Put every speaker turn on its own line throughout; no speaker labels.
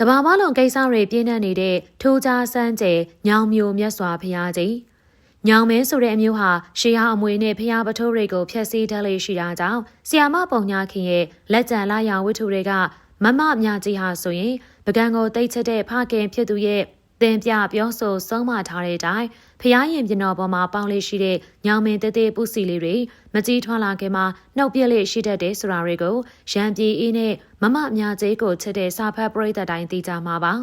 တဘာမလုံးကိစ္စတွေပြင်းထန်နေတဲ့ထိုးကြားစမ်းကျဲညောင်မျိုးမြတ်စွာဘုရားကြီးညောင်မဲဆိုတဲ့အမျိုးဟာရှေးဟာအမွေနဲ့ဖျားပထိုးတွေကိုဖျက်ဆီးတတ်လေရှိတာကြောင့်ဆီယာမပုံညာခင်ရဲ့လက်ကျန်လာရဝတ္ထုတွေကမမမြကြီးဟာဆိုရင်ပကံကိုတိတ်ချက်တဲ့ဖခင်ဖြစ်သူရဲ့ တင်ပြပြောဆိုဆုံးမထားတဲ့အတိုင်းဖျားရင်ပြတော်ပေါ်မှာပေါင်းလေးရှိတဲ့ညောင်မင်းတဲတဲပုစီလေးတွေမကြီးထွားလာခင်မှာနှုတ်ပြက်လေးရှိတတ်တဲ့ဆိုတာတွေကိုရံပြေးအေးနဲ့မမအများကြီးကိုချက်တဲ့စာဖတ်ပရိသတ်တိုင်းသိကြမှာပါ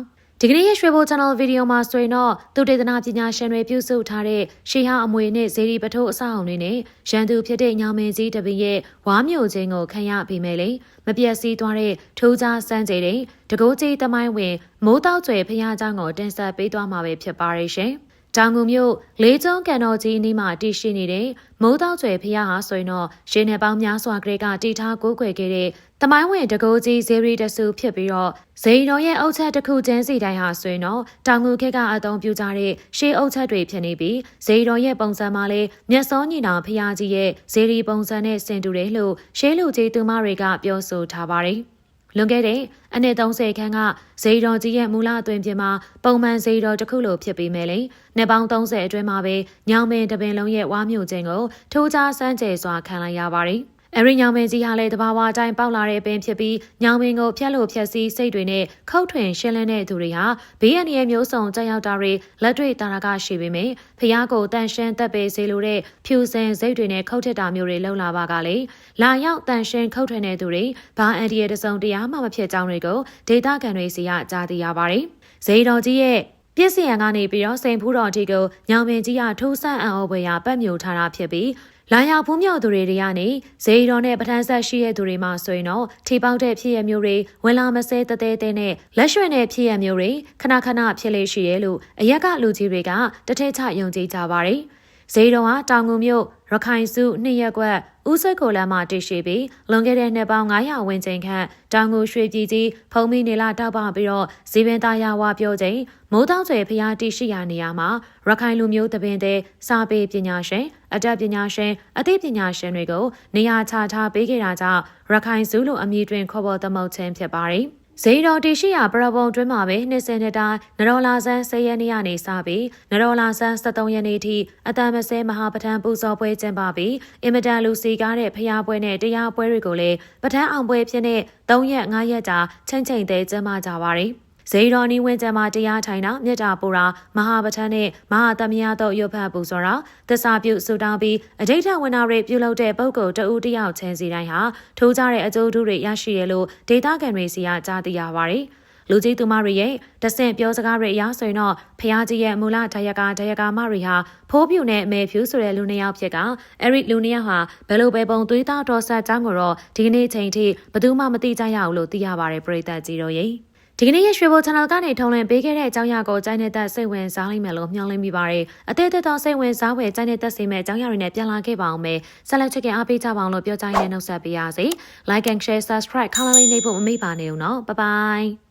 ဒီကနေ့ရဲ့ရွှေဘို channel ဗီဒီယိုမှာဆိုရင်တော့သူတေသနာပညာရှင်တွေပြုစုထားတဲ့ရှေးဟာအမွေနဲ့ဇေဒီပထိုးအဆောက်အုံတွေနဲ့ရန်သူဖြစ်တဲ့ညောင်မင်းကြီးတပည့်ရဲ့ဝါမျိုးချင်းကိုခံရပြီမယ်လေမပြတ်စည်းသွားတဲ့ထိုးကြားစမ်းကြေတဲ့တကိုးကြီးတမိုင်းဝင်မိုးတောက်ကျွယ်ဖျားเจ้าကိုတင်ဆက်ပေးသွားမှာပဲဖြစ်ပါရဲ့ရှင် တောင်ငူမြို့လေးကျုံကန်တော်ကြီးအနီးမှာတည်ရှိနေတဲ့မိုးတောက်ကျွယ်ဖျားဟာဆိုရင်တော့ရေနယ်ပေါင်းများစွာကလေးကတည်ထားကိုးကွယ်ခဲ့တဲ့တမိုင်းဝင်တကိုးကြီးဇေရီတဆူဖြစ်ပြီးတော့ဇေရီတော်ရဲ့အုတ်ချက်တစ်ခုချင်းစီတိုင်းဟာဆိုရင်တော့တောင်ငူခေတ်ကအသုံးပြုကြတဲ့ရှေးအုတ်ချက်တွေဖြစ်နေပြီးဇေရီတော်ရဲ့ပုံစံမှာလည်းမျက်စောညီနောင်ဖျားကြီးရဲ့ဇေရီပုံစံနဲ့ဆင်တူတယ်လို့ရှေးလူကြီးသူမတွေကပြောဆိုထားပါတယ် လွန်ခဲ့တဲ့အနှစ်30ခန်းကဇေယျတော်ကြီးရဲ့မူလအသွင်ပြင်မှာပုံမှန်ဇေယျတော်တစ်ခုလိုဖြစ်ပြီးမယ်လေ။နှစ်ပေါင်း30အတွင်းမှာပဲညောင်ပင်တပင်လုံးရဲ့ဝါမျိုးခြင်းကိုထိုးခြားစမ်းကြဲစွာခံလိုက်ရပါတယ်။ အရိညောင်ပင်ကြီးဟာလည်းတဘာဝအတိုင်းပေါက်လာတဲ့ပင်ဖြစ်ပြီးညောင်ပင်ကိုဖျက်လို့ဖျက်ဆီးစိတ်တွေနဲ့ခုတ်ထွင်ရှင်းလင်းတဲ့သူတွေဟာဘေးအန္တရာယ်မျိုးစုံကြောက်ရောက်တာတွေလက်တွေ့တာရကရှိပေမယ့်ဖျားကိုတန်ရှင်းသက်ပေစေလိုတဲ့ဖြူစင်စိတ်တွေနဲ့ခုတ်ထစ်တာမျိုးတွေလှုပ်လာပါကလေလာရောက်တန်ရှင်းခုတ်ထွင်တဲ့သူတွေဘာအန္တရာယ်တစုံတရားမှမဖြစ်ကြောင်းတွေကိုဒေတာကန်တွေစီကကြားသိရပါတယ်။ဇေတော်ကြီးရဲ့ ပြည့်စင်ရန်ကနေပြီးတော့စိန်ဖူးတော်တီကိုညောင်ပင်ကြီးကထိုးဆန့်အံ့ဩဖွယ်ရာပတ်မျိုးထားတာဖြစ်ပြီးလာရောက်ဖူးမြောက်သူတွေတွေကနေဇေယီတော်နဲ့ပထန်းဆက်ရှိတဲ့သူတွေမှဆိုရင်တော့ထိပေါက်တဲ့ဖြစ်ရမျိုးတွေဝင်လာမစဲတသေးသေးနဲ့လက်ရွှဲတဲ့ဖြစ်ရမျိုးတွေခဏခဏဖြစ်လေရှိရဲလို့အရက်ကလူကြီးတွေကတထက်ချယုံကြည်ကြပါတယ်။ ဇေယီတော်ဟာတောင်ငူမြို့ရခိုင်စုနှစ်ရက်ကွက်ဦးစိတ်ကိုလမ်းမှာတည်ရှိပြီးလွန်ခဲ့တဲ့နှစ်ပေါင်း900ဝန်းကျင်ခန့်တောင်ငူရွှေပြည်ကြီးဖုံမီနေလာတောက်ပပြီးတော့ဇီပင်သားရဝါပြောချိန်မိုးတောင်ကျွေဖျားတည်ရှိရာနေရာမှာရခိုင်လူမျိုးတပင်တဲ့စာပေပညာရှင်အတတ်ပညာရှင်အသိပညာရှင်တွေကိုနေရာချထားပေးခဲ့တာကြောင့်ရခိုင်စုလိုအမည်တွင်ခေါ်ပေါ်သမုတ်ခြင်းဖြစ်ပါတယ်။ ဇေယတော်တီရှိရာပရပုံတွင်းမှာပဲနှစ်စင်နှစ်တိုင်းနရောလာဆန်း10ရက်နေ့ကနေစပြီးနရောလာဆန်း73ရက်နေ့ထိအတမဆဲမဟာပဋ္ဌာန်းပူဇော်ပွဲကျင်းပပြီးအင်မတန်လူစီကားတဲ့ဖျားပွဲနဲ့တရားပွဲတွေကိုလည်းပဋ္ဌာန်းအောင်ပွဲဖြစ်တဲ့3ရက်5ရက်ကြာချိန်ချိန်သေးကျင်းပကြပါရီ။ ဇေရော်နီဝင်းကျမ်းမှာတရားထိုင်တာမြတ်တာပူတာမဟာပဋ္ဌာန်းနဲ့မဟာသမယတို့ရွတ်ဖတ်ပူဇော်တာသစ္စာပြုဆူတောင်းပြီးအဋိဌဝနာတွေပြုလုပ်တဲ့ပုဂ္ဂိုလ်တဦးတယောက်ချင်းစီတိုင်းဟာထိုးကြတဲ့အကျိုးထူးတွေရရှိရလို့ဒေတာကန်တွေစီကကြားသိရပါတယ်လူကြီးသူမတွေရဲ့တဆင့်ပြောစကားတွေအရဆိုရင်တော့ဖះကြီးရဲ့မူလဒယကာဒယကာမတွေဟာဖိုးပြူနဲ့အမေဖြူဆိုတဲ့လူနှစ်ယောက်ဖြစ်ကအဲ့ဒီလူနှစ်ယောက်ဟာဘယ်လိုပဲပုံသွေးသားတော်ဆက်ကြောင်းကိုတော့ဒီကနေ့ချိန်ထိဘယ်သူမှမသိကြရဘူးလို့သိရပါတယ်ပရိသတ်ကြီးတို့ရဲ့ ဒီကနေ့ရရွှေဘို channel ကနေထုံလင်ပေးခဲ့တဲ့အကြောင်းအရာကိုကြိုင်းနေတဲ့စိတ်ဝင်စားလိမ့်မယ်လို့မျှော်လင့်မိပါတယ်။အသေးသေးသောစိတ်ဝင်စားဖွယ်ကြိုင်းနေတဲ့စေမဲ့အကြောင်းအရာတွေနဲ့ပြန်လာခဲ့ပါအောင်မယ်။ဆက်လက်ချက်ကအားပေးကြပါအောင်လို့ပြောကြရင်းနဲ့နှုတ်ဆက်ပေးရစီ။ Like and share subscribe ခါလာလေးနေဖို့မမေ့ပါနဲ့ဦးနော်။ Bye bye